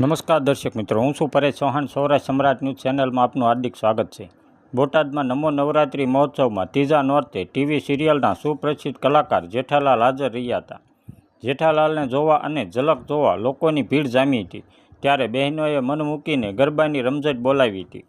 નમસ્કાર દર્શક મિત્રો, હું છું પરેશ ચૌહાણ. સૌરાષ્ટ્ર સમ્રાટ ન્યૂઝ ચેનલમાં આપનું હાર્દિક સ્વાગત છે. બોટાદમાં નમો નવરાત્રિ મહોત્સવમાં ત્રીજા નોર્તે ટીવી સિરિયલના સુપ્રસિદ્ધ કલાકાર જેઠાલાલ હાજર રહ્યા હતા. જેઠાલાલને જોવા અને ઝલક જોવા લોકોની ભીડ જામી હતી. ત્યારે બહેનોએ મન મૂકીને ગરબાની રમઝટ બોલાવી હતી.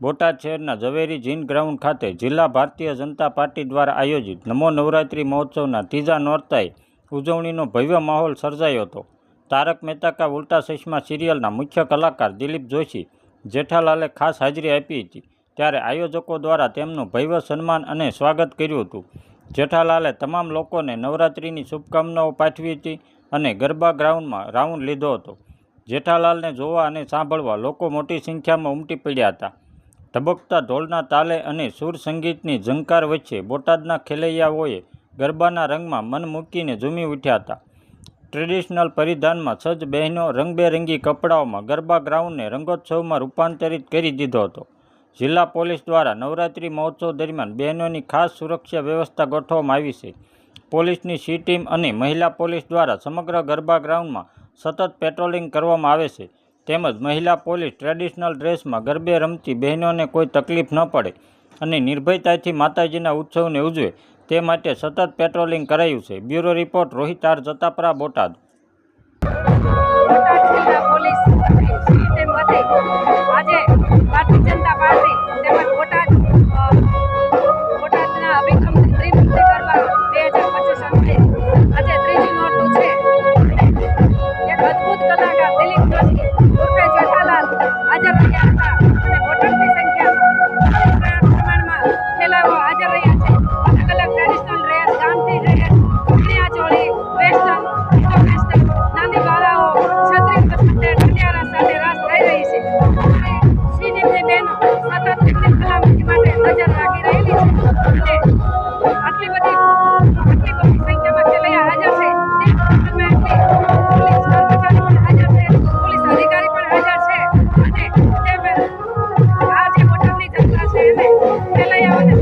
બોટાદ શહેરના ઝવેરી જીન ગ્રાઉન્ડ ખાતે જિલ્લા ભારતીય જનતા પાર્ટી દ્વારા આયોજિત નમો નવરાત્રિ મહોત્સવના ત્રીજા નોરતાએ ઉજવણીનો ભવ્ય માહોલ સર્જાયો હતો. તારક મહેતા કા ઉલ્ટા ચશ્મા સિરિયલના મુખ્ય કલાકાર દિલીપ જોશી જેઠાલાલે ખાસ હાજરી આપી હતી, ત્યારે આયોજકો દ્વારા તેમનું ભવ્ય સન્માન અને સ્વાગત કર્યું હતું. જેઠાલાલે તમામ લોકોને નવરાત્રિની શુભકામનાઓ પાઠવી હતી અને ગરબા ગ્રાઉન્ડમાં રાઉન્ડ લીધો હતો. જેઠાલાલને જોવા અને સાંભળવા લોકો મોટી સંખ્યામાં ઉમટી પડ્યા હતા. ધબકતા ઢોલના તાલે અને સુર સંગીતની ઝંકાર વચ્ચે બોટાદના ખેલૈયાઓએ ગરબાના રંગમાં મન મૂકીને ઝૂમી ઉઠ્યા હતા. ટ્રેડિશનલ પરિધાનમાં સજ્જ બહેનો રંગબેરંગી કપડાઓમાં ગરબા ગ્રાઉન્ડને રંગોત્સવમાં રૂપાંતરિત કરી દીધો હતો. જિલ્લા પોલીસ દ્વારા નવરાત્રિ મહોત્સવ દરમિયાન બહેનોની ખાસ સુરક્ષા વ્યવસ્થા ગોઠવવામાં આવી છે. પોલીસની સી ટીમ અને મહિલા પોલીસ દ્વારા સમગ્ર ગરબા ગ્રાઉન્ડમાં સતત પેટ્રોલિંગ કરવામાં આવે છે. તેમજ મહિલા પોલીસ ટ્રેડિશનલ ડ્રેસમાં ગરબે રમતી બહેનોને કોઈ તકલીફ ન પડે અને નિર્ભયતાથી માતાજીના ઉત્સવને ઉજવે તે માટે સતત પેટ્રોલિંગ કરાયું છે. Bureau report Rohit R Jatapara, Botad. આજે ત્રીજી નોરતું છે. એક અદભુત કલાકાર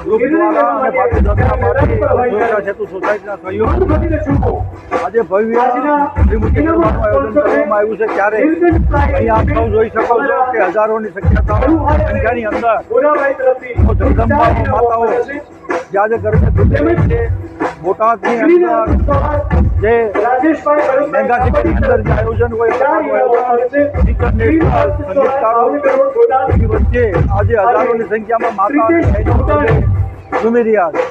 ગ્રુપ દ્વારા અને ભારતીય જનતા પાર્ટી સેતુ સોસાયટીના સહયોગ આજે ભવ્ય શ્રીમૂર્તિ આયોજન કરવામાં આવ્યું છે ત્યારે અહીં આપ સૌ જોઈ શકો છો કે હજારોની સંખ્યા સંખ્યાની અંદર જગદંબા માતાઓ જે આજે ગરબે છે બોટાદની અંદર જે મેગા સિટીની અંદર જે આયોજન હોય વચ્ચે આજે હજારોની સંખ્યામાં માતા ઝૂમી રહ્યા છે.